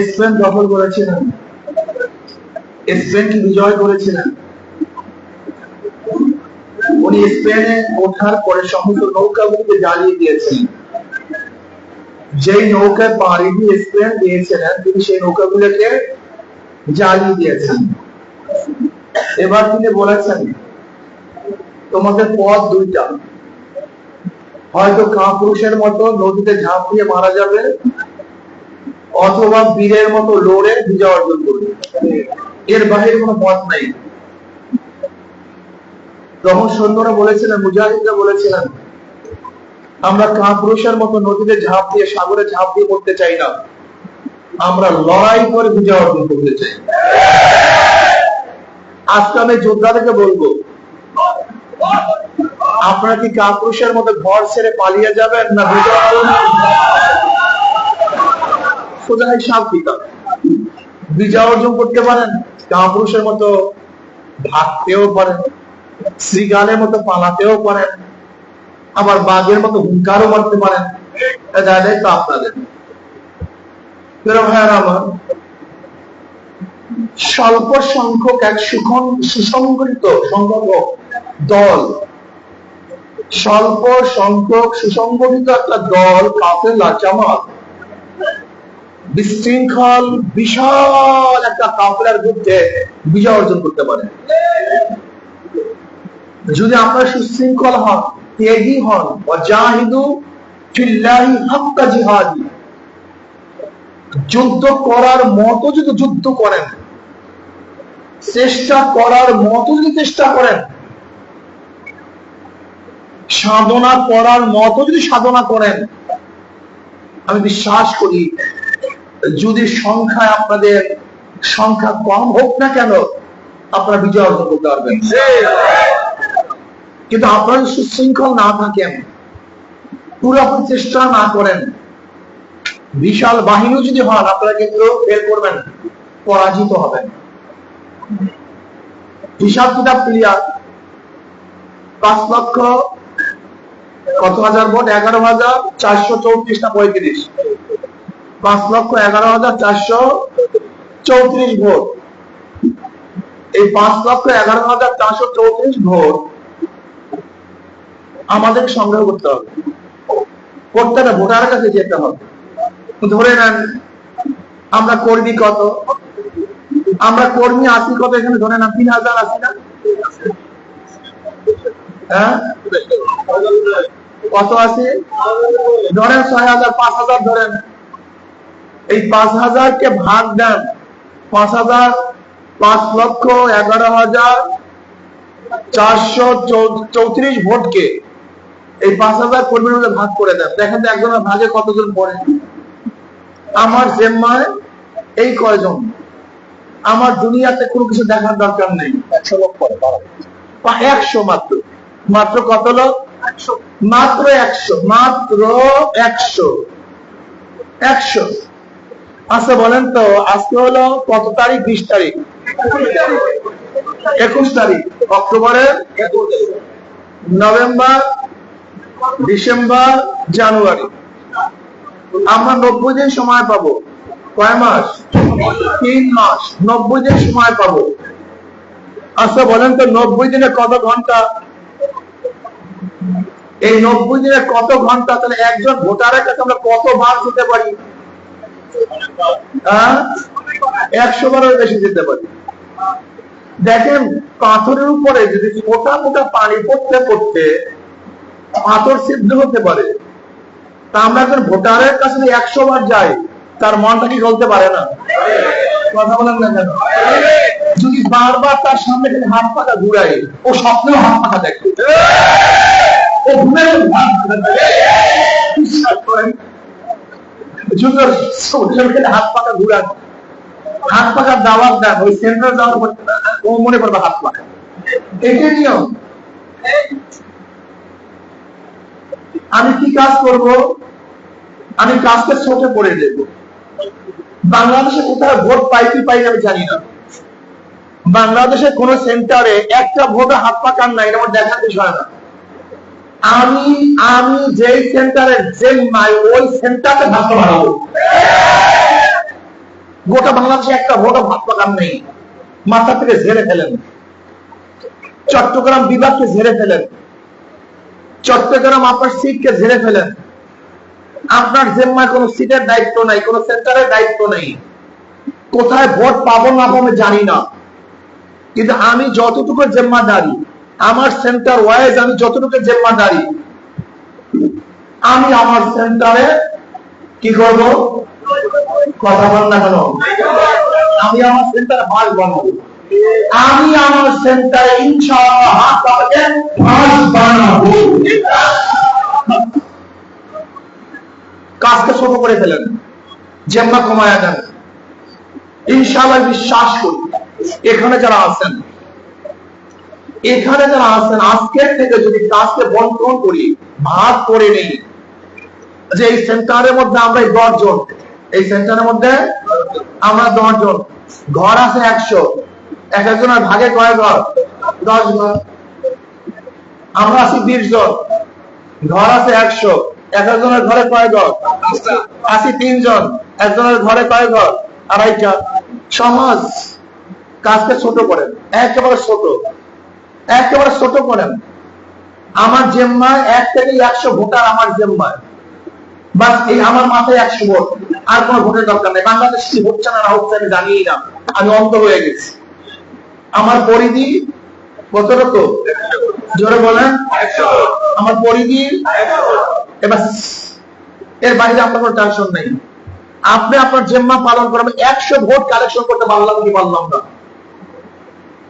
Spain দখল করেছিলেন। স্পেনকে বিজয় করেছিলেন। উনি স্পেনে ওঠার পরে সমস্ত নৌকাগুলিকে জ্বালিয়ে দিয়েছেন। যেই নৌকায় পাড়ি দিয়ে স্পেন দিয়েছিলেন, তিনি সেই নৌকাগুলোকে জ্বালিয়ে দিয়েছেন। এবার তিনি বলেছেন তোমাদের পথ দুইটা। হয়তো কাপুরুষের মতো নদীতে ঝাঁপ দিয়ে মারা যাবে অথবা বীরের মতো লড়ে বিজয় অর্জন করবে। এর বাইরে কোনো পথ নাই। তখন সৈন্যরা বলেছিলেন, মুজাহিদরা বলেছিলেন, আমরা কাপুরুষের মতো নদীতে ঝাঁপ দিয়ে, সাগরে ঝাঁপ দিয়ে করতে চাই না। আমরা লড়াই করে বিজয় অর্জন করতে চাই। আজকে আমি যোদ্ধাদেরকে বলব, আপনারা কি কাপুরুষের মতো ঘর ছেড়ে পালিয়ে যাবেন না বিজয় বিজয় অর্জন করতে পারেন মতো ভাগতেও পারেন শ্রীগালের মতো পালাতেও পারেন, আবার বাঘের মতো হুঙ্কারও মারতে পারেন। দায়িত্ব আপনাদের। ভাইয়ারা আমার, স্বল্প সংখ্যক এক সুখন সুসংগঠিত সংগঠক দল, স্বল্প সংখ্যক সুসংগঠিত একটা দল কাফেলা জামাত বিশৃঙ্খল, বিশাল একটা কাফেলার বিরুদ্ধে বিজয় অর্জন করতে পারে। যদি আপনারা সুশৃঙ্খল হন, ত্যাগী হন, ওয়াজাহিদু ফিল্লাহি হাক্কা জিহাদি, যুদ্ধ করার মতো যদি যুদ্ধ করেন, চেষ্টা করার মতো যদি চেষ্টা করেন, সাধনা করার মতো যদি সাধনা করেন, আমি বিশ্বাস করি যদি সংখ্যায় আপনাদের সংখ্যা কম হোক না কেন, আপনারা বিজয় অর্জন করতে পারবেন। কিন্তু আপনারা সুশৃঙ্খল না থাকেন পুরোপুরি চেষ্টা না করেন। বিশাল বাহিনী যদি হন, আপনারা কিন্তু ফেল করবেন পরাজিত হবেন। হিসাব কিতাব ক্লিয়ার পাঁচ লক্ষ কত হাজার ভোট? এগারো হাজার চারশো চৌত্রিশ না পঁয়ত্রিশ। পাঁচ লক্ষ এগারো হাজার চারশো চৌত্রিশ ভোট। এই পাঁচ লক্ষ এগারো হাজার চারশো চৌত্রিশ ভোট আমাদের সংগ্রহ করতে হবে। হবে ভোটারের কাছে যেতে হবে। ধরে নেন, আমরা কর্মী কত? আমরা কর্মী আছি কত এখানে? ধরে নেন, তিন হাজার আছি না? হ্যাঁ? কত আছে? ধরেন ছয় হাজার, পাঁচ হাজার ধরেন। এই পাঁচ হাজারকে ভাগ দেন। পাঁচ হাজার পাঁচ লক্ষ এগারো হাজার চারশো চৌত্রিশ ভোটকে এই পাঁচ হাজার কর্মীর মধ্যে ভাগ করে দেন। দেখেন একজনের ভাগে কতজন পড়ে। আমার জেম্মায় এই কয়জন? আমার দুনিয়াতে কোনো কিছু দেখার দরকার নেই। একশো লোক পরে একশো মাত্র। মাত্র কত লোক? মাত্র একশো মাত্র একশো। একশো। আচ্ছা বলেন তো, আজকে হলো কত তারিখ? বিশ তারিখ। একুশ তারিখ। অক্টোবরের নভেম্বর, ডিসেম্বর, জানুয়ারি। আমরা নব্বই দিন সময় পাবো। কয় মাস? তিন মাস। নব্বই দিন সময় পাবো। আচ্ছা বলেন তো, নব্বই দিনে কত ঘণ্টা? এই নব্বই দিনে কত ঘণ্টা? তাহলে একজন ভোটারের কাছে আমরা কত বার যেতে পারি? একশো বারের বেশি যেতে পারি। দেখেন, পাথরের উপরে যদি মোটা মোটা পানি পড়তে পড়তে পাথর সিদ্ধ হতে পারে, তা আমরা একজন ভোটারের কাছে একশো বার যাই, তার মনটা কি গলতে পারে না? কথা বলেন না কেন? যদি বারবার তার সামনে খালি হাত পাখা ঘুরাই ও স্বপ্নেও হাত পাখা দেখে। ও ঘুরে বিশ্বাস করেন? হাত পাকা হাত পাকার দাওয়াত দেন, ওই যাওয়ার ও মনে করবে হাত পাকা। আমি কি কাজ করব? আমি কাজকে ছোটে পড়ে দেব। বাংলাদেশে কোথায় ভোট পাই কি পাই আমি জানি না। বাংলাদেশের কোন সেন্টারে একটা ভোটে হাত পাকার নাই এটা আমার দেখার বিষয় না। আমি আমি যেই সেন্টারে যে মাই ওই সেন্টারে ভাষা বাড়াবো গোটা বাংলাদেশে একটা ভোটও ভাত পাকান নেই। মাথা থেকে ঝেড়ে ফেলেন। চট্টগ্রাম বিভাগকে ঝেড়ে ফেলেন। চট্টগ্রাম আপনার সিটকে ঝেড়ে ফেলেন। আপনার জেম্মায় কোনো সিটের দায়িত্ব নাই, কোনো সেন্টারের দায়িত্ব নেই। কোথায় ভোট পাবো না পাবো জানি না। কিন্তু আমি যতটুকু জেম্মাদারি আমার সেন্টার ওয়াইজ আমি যতটুকু জেম্মাদারি আমি আমার সেন্টারে কি করব? কথা বল না কেন? আমি আমার সেন্টারে ভাগ বানাবো। আমি আমার সেন্টারে ইনশাআল্লাহ হাত পাবে ভাগ বানাবো। কাজকে ছোট করে ফেলেন জেম্মা কমায়া দেন। ইনশাআল্লাহ বিশ্বাস করি, এখানে যারা আছেন এখানে যারা আছেন, আজকের থেকে যদি কাজকে বন্টন করি, ভাগ করে নেই। যে এই সেন্টারের মধ্যে আমরা দশজন, এই সেন্টারের মধ্যে আমরা দশজন, ঘর আছে একশো। এক একজনের ভাগে কয় ঘর? দশ ঘর। আমরা আছি বিশ জন, ঘর আছে একশো। এক একজনের ঘরে কয় ঘর? আছি তিনজন একজনের ঘরে কয় ঘর? আড়াইটা। সমাজ কাজকে ছোট করেন একেবারে ছোট। একেবারে ছোট করেন আমার জেম্মায় এক থেকে একশো ভোটার আমার জেম্মায়। বাস এই আমার মাথায় একশো ভোট। আর কোনো ভোটের দরকার নেই। বাংলাদেশ কি হচ্ছে না হচ্ছে আমি জানি না। আমি অন্ধ হয়ে গেছি। আমার পরিধি কতটুকু জোরে বলেন। আমার পরিধি? এবার এর বাইরে আপনার কোনো টেনশন নেই। আপনি আপনার জেম্মা পালন করবেন একশো ভোট কালেকশন করতে পারলাম কি পারলাম না।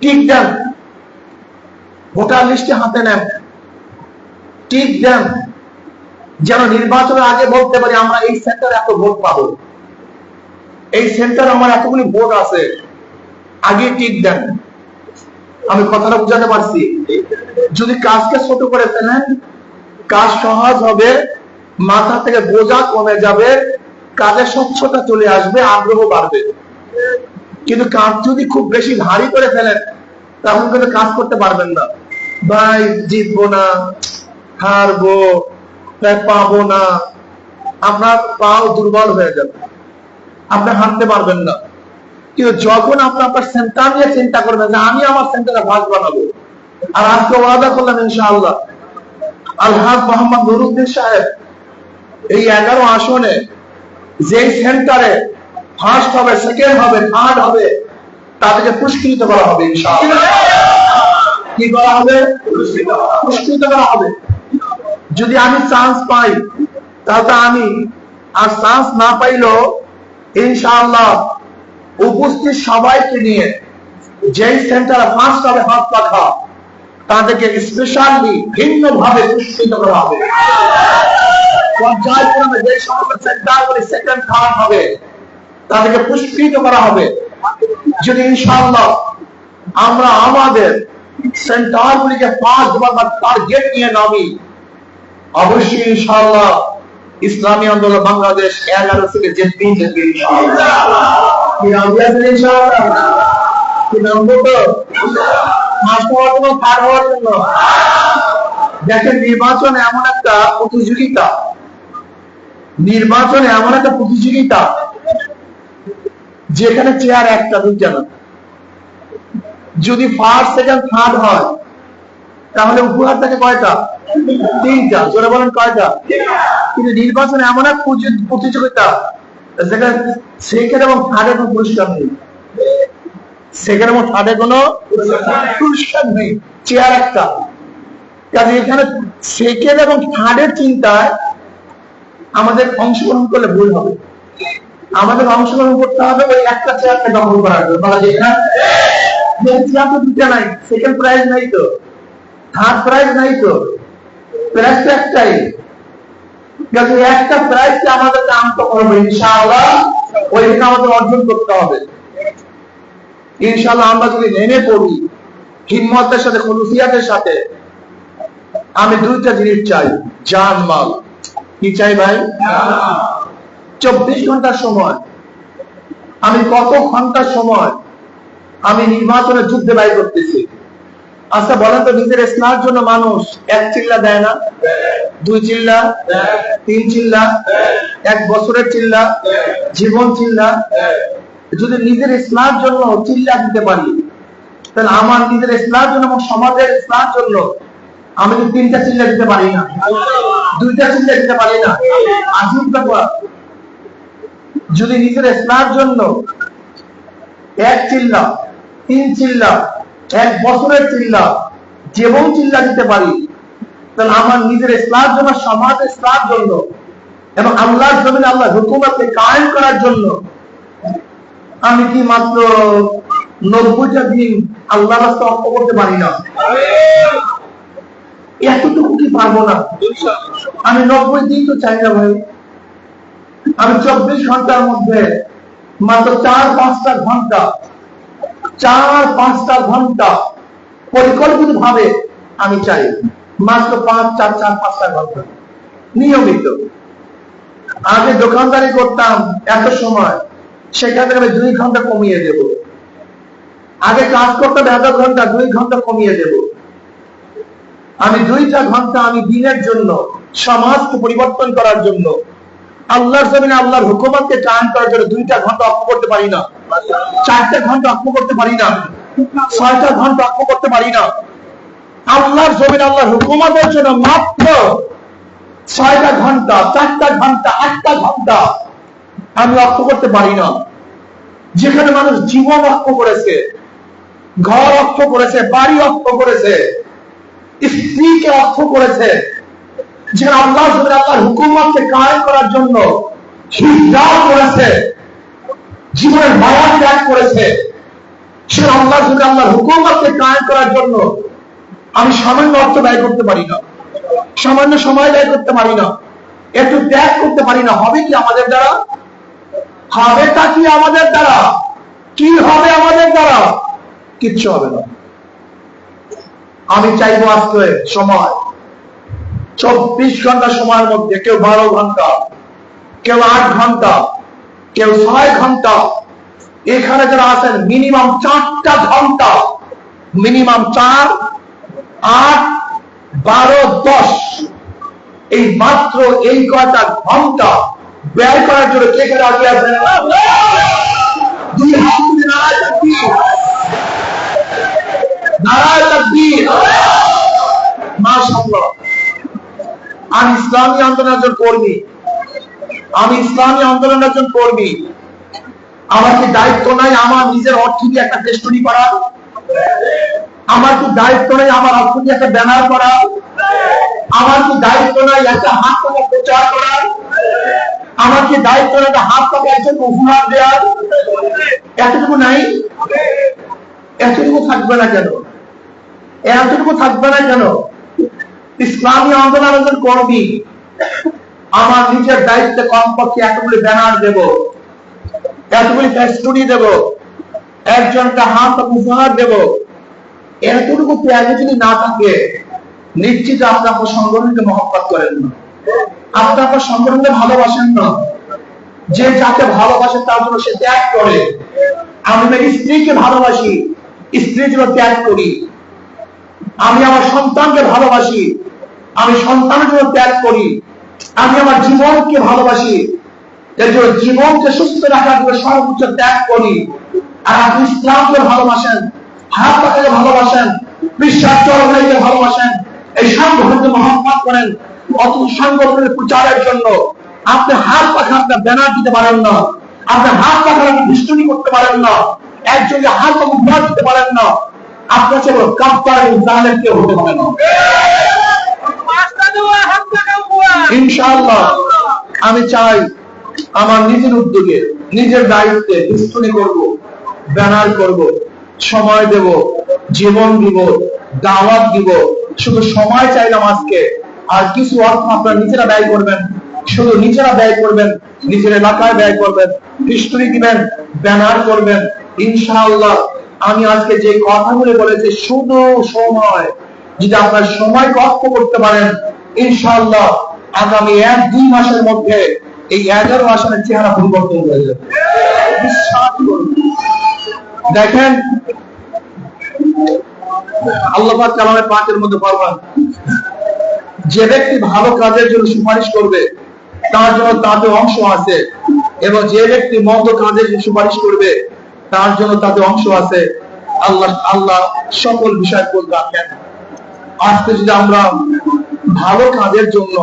ঠিক ভোটার লিস্টে হাতে নেন। ঠিক দেন। যেন নির্বাচনের আগে বলতে পারি, আমরা এই সেন্টারে এত ভোট পাবো। এই সেন্টার আমার এতগুলি ভোট আছে। আগে টিক দেন। আমি কথাটা বুঝাতে পারছি। যদি কাজকে ছোট করে ফেলেন, কাজ সহজ হবে, মাথা থেকে বোঝা কমে যাবে কাজের স্বচ্ছতা চলে আসবে, আগ্রহ বাড়বে। কিন্তু কাজ যদি খুব বেশি ভারী করে ফেলেন, তখন কিন্তু কাজ করতে পারবেন না। ভাই জিতবো না, হারবো পাবো না। আপনার পাও দুর্বল হয়ে যাবে। আপনি হাঁটতে পারবেন না। কিন্তু যখন আপনি আপনার সেন্টার নিয়ে চিন্তা করবেন যে আমি আমার সেন্টারে ভাগ বানাবো, আর আজকে ওয়াদা করলাম ইনশাআল্লাহ। আলহাজ মোহাম্মদ নুরুদ্দিন সাহেব, এই এগারো আসনে যে সেন্টারে ফার্স্ট হবে সেকেন্ড হবে থার্ড হবে, তাদেরকে পুরস্কৃত করা হবে ইনশাআল্লাহ। কি করা হবে? পুরস্কৃত করা হবে। যদি আমি চান্স পাই, তাহলে আমি, আর চান্স না পাইলেও, ইনশাআল্লাহ, উপস্থিত সবাইকে নিয়ে, যেই হাত পাখা তাদেরকে স্পেশালি ভিন্ন ভাবে পুরস্কৃত করা হবে। যে সমস্ত সেন্টারগুলি সেকেন্ড থার্ড হবে, তাদেরকে পুরস্কৃত করা হবে। যদি ইনশাআল্লাহ, আমরা আমাদের সেন্টারগুলিকে পাঁচ বা টার্গেট নিয়ে নামি। অবশ্যই ইনশাআল্লাহ ইসলামী আন্দোলন বাংলাদেশ এগারো থেকে দেখেন, নির্বাচন এমন একটা প্রতিযোগিতা। নির্বাচন এমন একটা প্রতিযোগিতা, যেখানে চেয়ার একটা দুইটা যদি ফার্স্ট সেকেন্ড থার্ড হয়, তাহলে উপহার থাকে কয়টা? তিনটা। জোরে বলেন কয়টা? কিন্তু নির্বাচন এমন এক প্রতিযোগিতা সেকেন্ড এবং থার্ডে কোনো পুরস্কার নেই। সেকেন্ড এবং কোনো পুরস্কার নেই। চেয়ার একটা। কাজে এখানে সেকেন্ড এবং থার্ডের চিন্তায় আমাদের অংশগ্রহণ করলে ভুল হবে। আমাদের অংশগ্রহণ করতে হবে ওই একটা চেয়ারকে দখল করার জন্য। না তো দুটা নাই সেকেন্ড প্রাইজ নাই তো থার্ড প্রাইজ নাই তো প্রাইজ তো একটাই। কাজে একটা প্রাইজকে আমাদেরকে আনতে হবে ইনশাআল্লাহ ওইটা আমাদের অর্জন করতে হবে। ইনশাআল্লাহ আমরা যদি নেমে পড়ি হিম্মতের সাথে খুলুসিয়াতের সাথে আমি দুইটা জিনিস চাই জান মাল। কি চাই ভাই? চব্বিশ ঘণ্টার সময়। আমি কত ঘণ্টার সময় আমি নির্বাচনের যুদ্ধে ব্যয় করতেছি। আচ্ছা বলেন তো নিজের স্নার জন্য মানুষ এক চিল্লা দেয় না? দুই চিল্লা, তিন চিল্লা, এক বছরের চিল্লা, জীবন চিল্লা? যদি নিজের ইসলামের জন্য চিল্লা দিতে পারি, তাহলে আমার নিজের ইসলামের জন্য এবং সমাজের ইসলামের জন্য আমি কি তিনটা চিল্লা দিতে পারি না? দুইটা চিল্লা দিতে পারি না? আজিব ব্যাপার। যদি নিজের ইসলামের জন্য এক চিল্লা তিন চিল্লা, এক বছরের চিল্লা যেমন চিল্লা দিতে পারি, তাহলে আমার নিজের ইসলামের জন্য সমাজ ইসলামের জন্য, এবং আল্লাহর জমিনে আল্লাহ হুকুমতকে কায়েম করার জন্য, আমি কি মাত্র নব্বইটা দিন আল্লাহ রাস্তা অর্থ করতে পারি না? এতটুকু কি পারব না? আমি নব্বই দিন তো চাই না ভাই। আমি চব্বিশ ঘণ্টার মধ্যে মাত্র চার পাঁচটা ঘণ্টা চার পাঁচটা ঘণ্টা পরিকল্পিত ভাবে আমি চাই। মাত্র পাঁচ, চার চার, পাঁচটা ঘণ্টা। নিয়মিত। আগে দোকানদারি করতাম এত সময়, সেখান থেকে আমি দুই ঘণ্টা কমিয়ে দেব। আগে কাজ করতাম এত ঘণ্টা, দুই ঘণ্টা কমিয়ে দেব। আমি দুইটা ঘণ্টা আমি দিনের জন্য, সমাজকে পরিবর্তন করার জন্য আল্লাহর জমিনে আল্লাহর হুকুমতকে কায়ন করার জন্য দুইটা ঘণ্টা অক্ষ করতে পারি না। চারটা ঘণ্টা অক্ষ করতে পারি না। ছয়টা ঘণ্টা অক্ষ করতে পারি না। আল্লাহর জমিনে আল্লাহর হুকুমতের জন্য মাত্র ছয়টা ঘণ্টা চারটা ঘণ্টা আটটা ঘণ্টা আমি অক্ষ করতে পারি না। যেখানে মানুষ জীবন অক্ষ করেছে, ঘর অক্ষ করেছে, বাড়ি অক্ষ করেছে, স্ত্রীকে অক্ষ করেছে যেখানে আল্লাহ আল্লাহর হুকুমতকে কায়েম করার জন্য করেছে, জীবনের মায়া ত্যাগ করেছে সে আল্লাহ আল্লাহর হুকুমতকে কায়েম করার জন্য আমি সামান্য অর্থ ব্যয় করতে পারি না, সামান্য সময় ব্যয় করতে পারি না, একটু ত্যাগ করতে পারি না। হবে কি আমাদের দ্বারা? হবে তা কি আমাদের দ্বারা? কি হবে আমাদের দ্বারা? কিচ্ছু হবে না। আমি চাইব আজকে সময় চব্বিশ ঘণ্টা সময়ের মধ্যে, কেউ বারো ঘণ্টা, কেউ আট ঘণ্টা, কেউ ছয় ঘণ্টা। এখানে যারা আছেন মিনিমাম চারটা ঘণ্টা। মিনিমাম চার, আট, বারো, দশ। এই মাত্র এই কয়টা ঘণ্টা ব্যয় করার জন্য কে কে রাজি আছেন? দুই হাত নারায় আমি ইসলামী আন্দোলনের একজন কর্মী। আমি ইসলামী আন্দোলনের একজন কর্মী। আমার কি দায়িত্ব নাই আমার নিজের অর্থ দিয়ে একটা টেস্টনি করা? আমার কি দায়িত্ব নাই আমার অর্থ দিয়ে একটা ব্যানার করা? আমার কি দায়িত্ব নাই একটা হাত পাকা প্রচার করা? আমার কি দায়িত্ব নাই একটা হাত পাকা একজন উপহার দেওয়ার এতটুকু নাই? এতটুকু থাকবে না কেন? এতটুকু থাকবে না কেন? ইসলামী আন্দোলন একজন কর্মী। আমার নিজের দায়িত্বে কমপক্ষে এতগুলি ব্যানার দেব, এতগুলি ফেস্টুনি দেব, একজনকে হাত উপহার দেব। এতটুকু ত্যাগে যদি না থাকে, নিশ্চিত আপনি আপনার সংগঠনকে মহব্বত করেন না। আপনি আপনার সংগঠনকে ভালোবাসেন না। যে যাকে ভালোবাসে তার জন্য সে ত্যাগ করে। আমি আমার স্ত্রীকে ভালোবাসি স্ত্রীর জন্য ত্যাগ করি। আমি আমার সন্তানকে ভালোবাসি আমি সন্তানের জন্য ত্যাগ করি। আমি আমার জীবনকে ভালোবাসি। এর জন্য জীবনকে সুস্থ রাখার জন্য সর্বোচ্চ ত্যাগ করি। আর আপনি ইসলামকে ভালোবাসেন হাত পাতাকে ভালোবাসেন, বিশ্বাস চরমাইকে ভালোবাসেন, এই সংগঠনকে মহম্মত করেন অত সংগঠনের প্রচারের জন্য। আপনি হাত পাখা আপনার ব্যানার দিতে পারেন না। আপনি হাত পাখার আপনি ভিষ্টনী করতে পারেন না। একজনকে হাত পাখা উপহার দিতে পারেন না। আপনার চলো কাপ্তার জালের কেউ হতে পারে না। ইনশাআল্লাহ, আমি চাই আমার নিজের উদ্যোগে, নিজের দায়িত্বে দুষ্টুনি করব, ব্যানার করব, সময় দেব, জীবন দিব, দাওয়াত দিব। শুধু সময় চাইলাম আজকে, আর কিছু অর্থ আপনারা নিজেরা ব্যয় করবেন, শুধু নিজেরা ব্যয় করবেন, নিজের এলাকায় ব্যয় করবেন হিস্ট্রি দিবেন, ব্যানার করবেন, ইনশাআল্লাহ। আমি আজকে যে কথাগুলো বলেছি শুধু সময়। যদি আপনার সময় অর্থ করতে পারেন, ইনশাআল্লাহ আগামী এক, দুই মাসের মধ্যে এই এগারো আসনের চেহারা পরিবর্তন হয়ে যাবে। দেখেন, আল্লাহ কালামে পাকের মধ্যে ফরমান যে ব্যক্তি ভালো কাজের জন্য সুপারিশ করবে, তার জন্য তাতে অংশ আছে, এবং যে ব্যক্তি মন্দ কাজের জন্য সুপারিশ করবে, তার জন্য তাদের অংশ আছে। আল্লাহ আল্লাহ সকল বিষয় কোল রাখেন আজকে যদি আমরা ভালো কাজের জন্য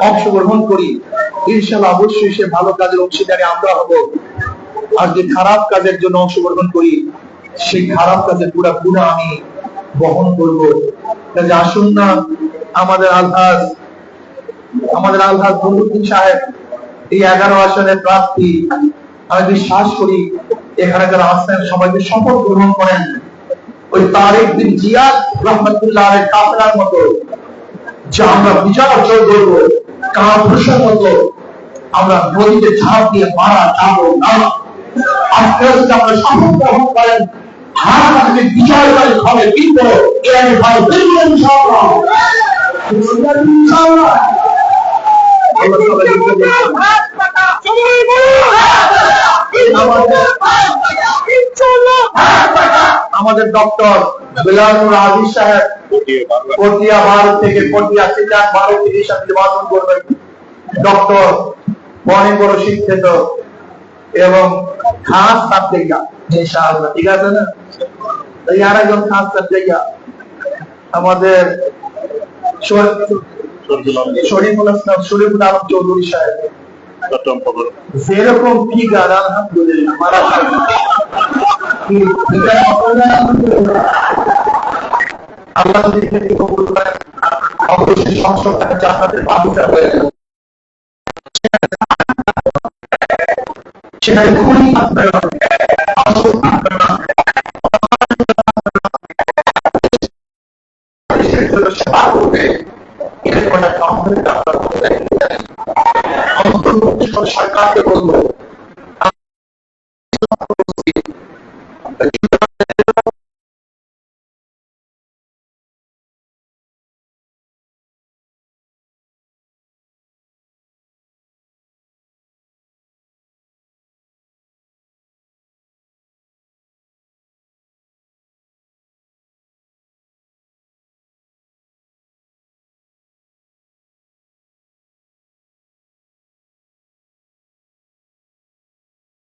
অংশগ্রহণ করি, ইনশাল্লাহ অবশ্যই সে ভালো কাজের অংশীদারে আমরা হব। আর যে খারাপ কাজের জন্য অংশগ্রহণ করি, সেই খারাপ কাজের পুরা পুরা আমি বহন করব। কাজে আসুন না, আমাদের আলহাজ আমাদের আলহাজ বন্ধুদ্দিন সাহেব, এই এগারো আসনের প্রার্থী, আমি বিশ্বাস করি, এখানে যারা আসছেন সবাইকে শপথ গ্রহণ করেন। ওই তারেক বিন জিয়াদ রহমতুল্লাহ কাফেলার মতো, যে আমরা বিচার অর্জন করব কাপুরুষের মতো, আমরা নদীতে ঝাঁপ দিয়ে মারা যাব না। আজকে আজকে আমরা শপথ গ্রহণ করেন হার আজকে বিজয়কারী হবে কিন্তু এর ভাই ইনশাআল্লাহ ইনশাআল্লাহ। আমাদের ডক্টর বিলাসুর আজিজ সাহেব পটিয়া ভারত থেকে পটিয়া সিটান ভারত চিকিৎসা নির্বাচন করবেন। ডক্টর অনেক বড় শিক্ষিত এবং খাস সাবজেক্টা ইনশাআল্লাহ। ঠিক আছে না? এই আর একজন খাস সাবজেক্টা আমাদের শরীফুল ইসলাম শরীফুল আলম চৌধুরী সাহেব। যেরকম ফিগার আলহামদুলিল্লাহ মারা আল্লাহ যদি কবুল করেন অবশ্যই সংসদটাকে জান্নাতের বাগিচা হয়ে যাবে। সেখানে খুবই থাকবে মধ্যে সরকারকে বলব